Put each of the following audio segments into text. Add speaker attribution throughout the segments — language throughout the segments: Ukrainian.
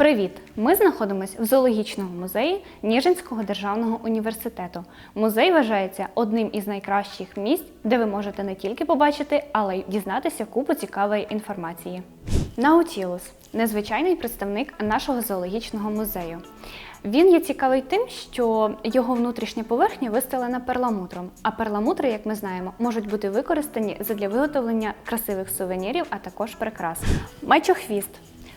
Speaker 1: Привіт! Ми знаходимося в зоологічному музеї Ніжинського державного університету. Музей вважається одним із найкращих місць, де ви можете не тільки побачити, але й дізнатися купу цікавої інформації. Наутілус незвичайний представник нашого зоологічного музею. Він є цікавий тим, що його внутрішня поверхня вистелена перламутром, а перламутри, як ми знаємо, можуть бути використані для виготовлення красивих сувенірів, а також прикрас. Мечохвіст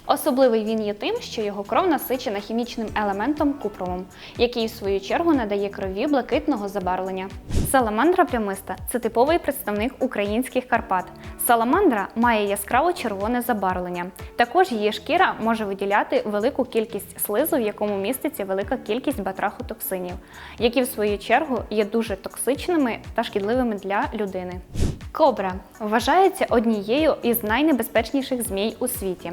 Speaker 1: Особливий він є тим, що його кров насичена хімічним елементом купровим, який в свою чергу надає крові блакитного забарвлення. Саламандра плямиста це типовий представник українських Карпат. Саламандра має яскраво червоне забарвлення. Також її шкіра може виділяти велику кількість слизу, в якому міститься велика кількість батрахотоксинів, які в свою чергу є дуже токсичними та шкідливими для людини. Кобра вважається однією із найнебезпечніших змій у світі.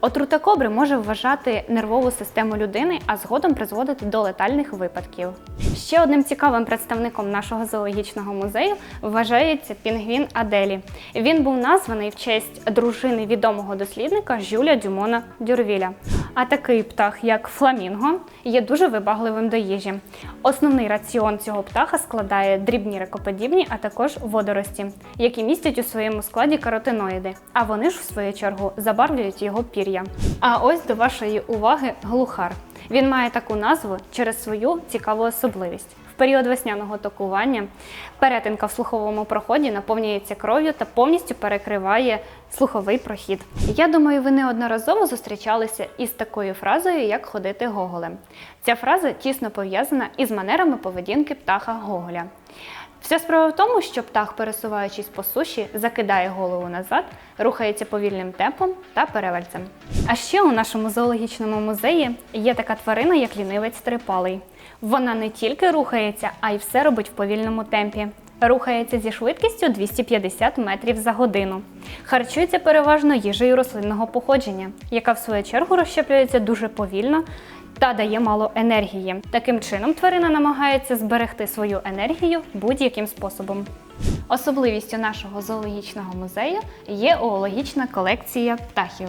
Speaker 1: Отрута кобри може вважати нервову систему людини, а згодом призводити до летальних випадків. Ще одним цікавим представником нашого зоологічного музею вважається пінгвін Аделі. Він був названий в честь дружини відомого дослідника Жюля Дюмона Дюрвіля. А такий птах, як фламінго, є дуже вибагливим до їжі. Основний раціон цього птаха складає дрібні рекоподібні, а також водорості, які містять у своєму складі каротиноїди. А вони ж, в свою чергу, забарвлюють його пір'я. А ось до вашої уваги глухар. Він має таку назву через свою цікаву особливість. Період весняного токування перетинка в слуховому проході наповнюється кров'ю та повністю перекриває слуховий прохід. Я думаю, ви неодноразово зустрічалися із такою фразою, як ходити гоголем. Ця фраза тісно пов'язана із манерами поведінки птаха Гоголя. Вся справа в тому, що птах, пересуваючись по суші, закидає голову назад, рухається повільним темпом та перевальцем. А ще у нашому зоологічному музеї є така тварина, як лінивець трипалий. Вона не тільки рухається, а й все робить в повільному темпі. Рухається зі швидкістю 250 метрів за годину. Харчується переважно їжею рослинного походження, яка в свою чергу розщеплюється дуже повільно та дає мало енергії. Таким чином, тварина намагається зберегти свою енергію будь-яким способом. Особливістю нашого зоологічного музею є оологічна колекція птахів.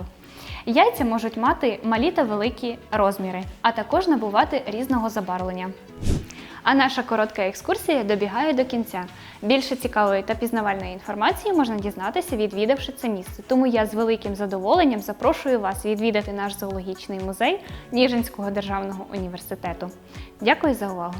Speaker 1: Яйця можуть мати малі та великі розміри, а також набувати різного забарвлення. А наша коротка екскурсія добігає до кінця. Більше цікавої та пізнавальної інформації можна дізнатися, відвідавши це місце. Тому я з великим задоволенням запрошую вас відвідати наш зоологічний музей Ніжинського державного університету. Дякую за увагу!